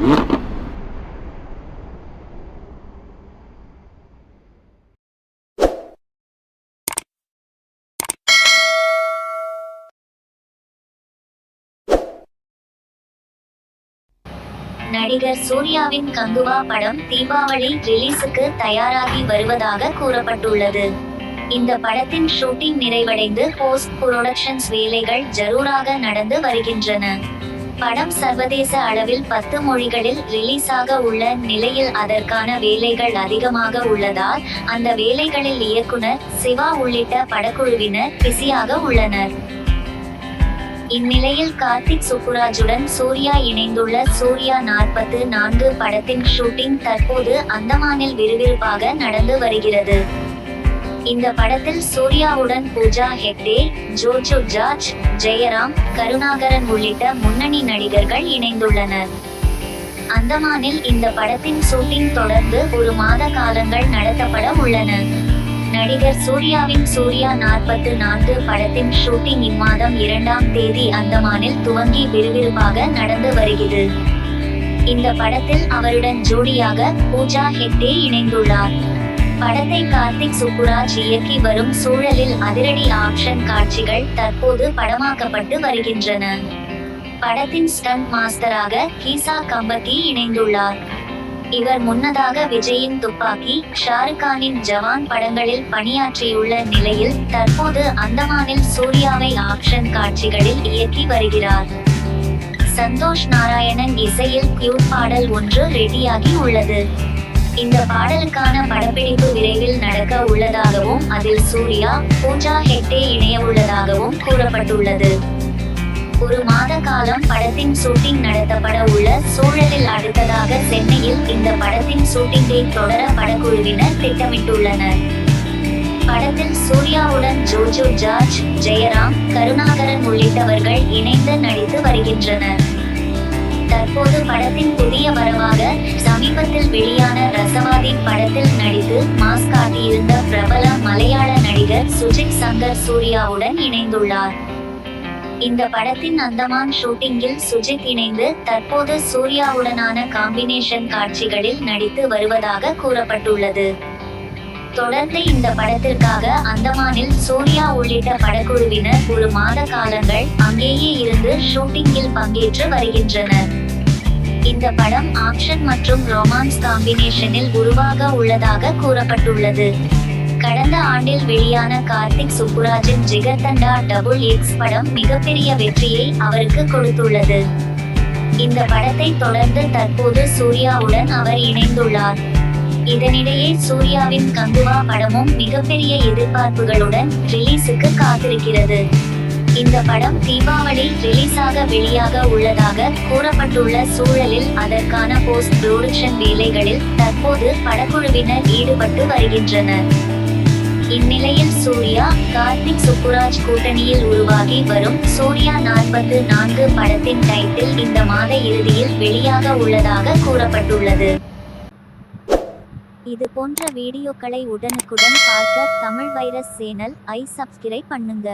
நடிகர் சூர்யாவின் கங்குவா படம் தீபாவளி ரிலீஸுக்கு தயாராகி வருவதாக கூறப்பட்டுள்ளது. இந்த படத்தின் ஷூட்டிங் நிறைவடைந்து போஸ்ட் புரொடக்ஷன்ஸ் வேலைகள் ஜரூராக நடந்து வருகின்றன. படம் சர்வதேச அளவில் பத்து மொழிகளில் ரிலீஸ் ஆக உள்ள நிலையில் அதற்கான வேலைகள் அதிகமாக உள்ளதால் அந்த வேலைகளில் இயக்குனர் சிவா உள்ளிட்ட படக்குழுவினர் பிஸியாக உள்ளனர். இந்நிலையில் கார்த்திக் சுப்புராஜுடன் சூர்யா இணைந்துள்ள சூர்யா நாற்பத்து நான்கு படத்தின் ஷூட்டிங் தற்போது அந்தமானில் விறுவிறுப்பாக நடந்து வருகிறது. இந்த படத்தில் சூர்யாவுடன் பூஜா ஹெக்டே ஜோஜோ ஜார்ஜ் ஜெயராம் கருணாகரன் உள்ளிட்ட முன்னணி நடிகர்கள் இணைந்துள்ளனர். அந்தமானில் இந்த படத்தின் ஷூட்டிங் தொடர்ந்து ஒரு மாத காலங்கள் நடத்தப்பட உள்ளன. நடிகர் சூர்யாவின் சூர்யா நாற்பத்து நான்கு படத்தின் ஷூட்டிங் இம்மாதம் இரண்டாம் தேதி அந்தமானில் துவங்கி விறுவிறுப்பாக நடந்து வருகிறது. இந்த படத்தில் அவருடன் ஜோடியாக பூஜா ஹெக்டே இணைந்துள்ளார். படத்தை கார்த்திக் சுப்புராஜ் இயக்கி வரும் சூழலில் அதிரடி ஆக்ஷன் காட்சிகள் தற்போது படமாக்கப்பட்டு வருகின்றன. படத்தின் ஸ்டண்ட் மாஸ்டராக கீசா கம்பத்தி இணைந்துள்ளார். இவர் முன்னதாக விஜயின் துப்பாக்கி ஷாருக்கானின் ஜவான் படங்களில் பணியாற்றியுள்ள நிலையில் தற்போது அந்தமானில் சூர்யாவை ஆக்ஷன் காட்சிகளில் இயக்கி வருகிறார். சந்தோஷ் நாராயணன் இசையில் கியூட் பாடல் ஒன்று ரெடியாகி உள்ளது. இந்த பாடலுக்கான படப்பிடிப்பு விரைவில் நடக்க உள்ளதாகவும் அதில் சூர்யா பூஜா ஹெக்டே இணைய உள்ளதாகவும் கூறப்பட்டுள்ளது. ஒரு மாத காலம் படத்தின் ஷூட்டிங் நடத்தப்பட உள்ள சூழலில் அடுத்ததாக சென்னையில் இந்த படத்தின் ஷூட்டிங்கை தொடர படக்குழுவினர் திட்டமிட்டுள்ளனர். படத்தில் சூர்யாவுடன் ஜோஜோ ஜார்ஜ் ஜெயராம் கருணாகரன் உள்ளிட்டவர்கள் இணைந்து நடித்து வருகின்றனர். தற்போது படத்தின் புதிய வரவாக சமீபத்தில் வெளியான ரசவாதி படத்தில் நடித்து மாஸ் காட்டியிருந்த பிரபல மலையாள நடிகர் சுஜித் சங்கர் சூர்யாவுடன் இணைந்துள்ளார். இந்த படத்தின் அந்தமான் ஷூட்டிங்கில் சுஜித் இணைந்து தற்போது சூர்யாவுடனான காம்பினேஷன் காட்சிகளில் நடித்து வருவதாக கூறப்பட்டுள்ளது. தொடர்ந்து இந்த படத்திற்காக அந்தமானில் சூர்யா உள்ளிட்ட படக்குழுவினர் ஒரு மாத காலங்கள் அங்கேயே இருந்து ஷூட்டிங்கில் பங்கேற்று வருகின்றனர். இந்த படம் ஆக்ஷன் மற்றும் ரொமான்ஸ் காம்பினேஷனில் உருவாக உள்ளதாக கூறப்பட்டுள்ளது. கடந்த ஆண்டில் வெளியான கார்த்திக் சுப்புராஜின் ஜிகர்தண்டா டபுள் எக்ஸ் படம் மிகப்பெரிய வெற்றியை அவருக்கு கொடுத்துள்ளது. இந்த படத்தை தொடர்ந்து தற்போது சூர்யாவுடன் அவர் இணைந்துள்ளார். இதனிடையே சூர்யாவின் கங்குவா படமும் மிகப்பெரிய எதிர்பார்ப்புகளுடன் ரிலீஸுக்கு காத்திருக்கிறது. இந்த படம் தீபாவளி ரிலீஸாக வெளியாக உள்ளதாக கூறப்பட்டுள்ள சூழலில் அதற்கான போஸ்ட் புரொடக்ஷன் வேலைகளில் தற்போது படக்குழுவினர் ஈடுபட்டு வருகின்றனர். இந்நிலையில் சூர்யா கார்த்திக் சுப்புராஜ் கூட்டணியில் உருவாகி வரும் சூர்யா நாற்பத்து நான்கு படத்தின் டைட்டில் இந்த மாத இறுதியில் வெளியாக உள்ளதாக கூறப்பட்டுள்ளது. இது போன்ற வீடியோக்களை உடனுக்குடன் பார்க்க தமிழ் வைரஸ் சேனல் ஐ சப்ஸ்கிரைப் பண்ணுங்க.